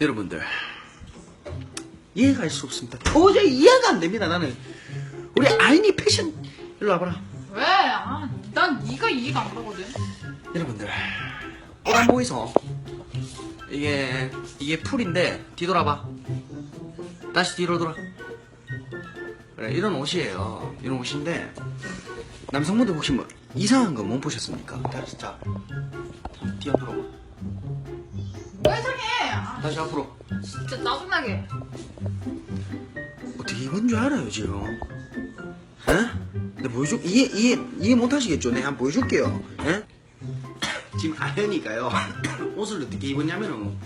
여러분들 이해가 할 수 없습니다. 도저히 이해가 안 됩니다. 나는 우리 아이니 패션 일로 와봐라. 왜? 아, 난 네가 이해가 안 가거든. 여러분들 옷안 보이소? 이게 이게 풀인데 뒤돌아봐. 다시 뒤로 돌아. 그래 이런 옷이에요. 이런 옷인데 남성분들 혹시 뭐 이상한 거 못 보셨습니까? 다시 자뒤 앞으로 왜 이상해? 아, 다시 앞으로 진짜 짜증나게. 어떻게 입은 줄 알아요 지금? 에? 내 보여줄 이해 이해 이해 못 하시겠죠? 내가 한번 보여줄게요. 에? 지금 아연이가요 옷을 어떻게 입었냐면은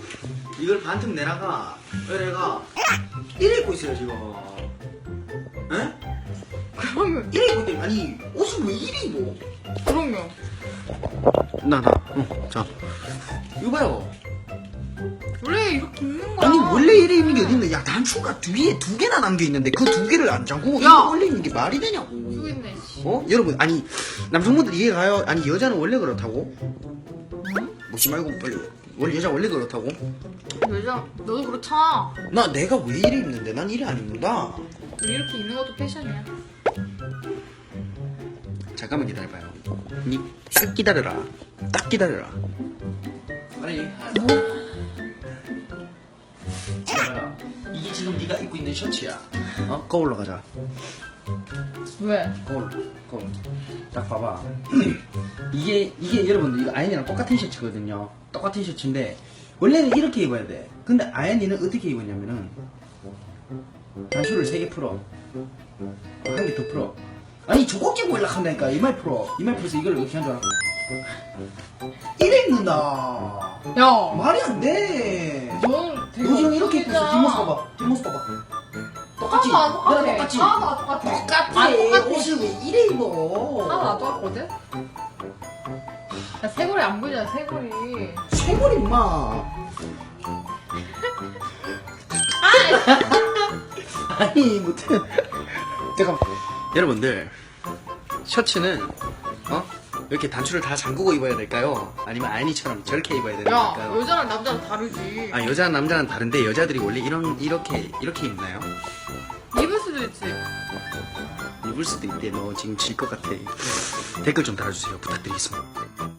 이걸 반틈 내다가 얘가 이래 입고 있어요 지금. 에? 그러면, 이래 입고 있대 아니 옷을 왜 이래 입어? 그러면. 나 나. 응. 자 이거 봐요. 원래 이렇게 입는 거야. 아니 원래 이래 입는 게 어딨나? 야 단추가 뒤에 두 개나 남겨 있는데 그 두 개를 안 잠그고 야! 이거 원래 있는 게 말이 되냐고. 씨. 어? 여러분 아니 남성분들 이해 가요? 아니 여자는 원래 그렇다고? 묻지 말고 빨리 원래 여자 원래 그렇다고? 여자, 너도 그렇잖아. 나 내가 왜 이래 입는데 난 이래 안 입는다 이렇게 입는 것도 패션이야. 잠깐만 기다려봐요. 니딱 기다려라. 딱 기다려라. 빨리 기다려라 이게 지금 네가 입고 있는 셔츠야. 어? 거울로 가자. 왜? 거울 거울. 딱 봐봐. 이게 이게 여러분들 이거 아연이랑 똑같은 셔츠거든요. 똑같은 셔츠인데 원래는 이렇게 입어야 돼. 근데 아연이는 어떻게 입었냐면은 단추를 3개 풀어 한 개 더 풀어 아니 저거 끼고 연락한다니까 이말 풀어 이말 풀어서 이걸 이렇게 한 줄 알아 이래 입는다 야, 말이 안돼 너는 되게 너 지금 이렇게 입고 있어 엉뚱이다. 뒷모습 봐봐 뒷모습 봐봐 똑같지? 하나 똑같아. 너랑 똑같지? 하나 똑같아. 똑같아 아, 똑같아. 옷을 왜 이래 입어 하나 나도 왔거든? 야, 새골이 안 보이잖아, 새골이. 세골 임마 아니 무튼 잠깐 여러분들 셔츠는 어 이렇게 단추를 다 잠그고 입어야 될까요? 아니면 아이니처럼 저렇게 입어야 야, 될까요? 여자랑 남자랑 다르지. 아 여자 남자는 다른데 여자들이 원래 이런 이렇게 이렇게 입나요? 입을 수도 있지. 입을 수도 있대 너 지금 질 것 같아 댓글 좀 달아주세요 부탁드리겠습니다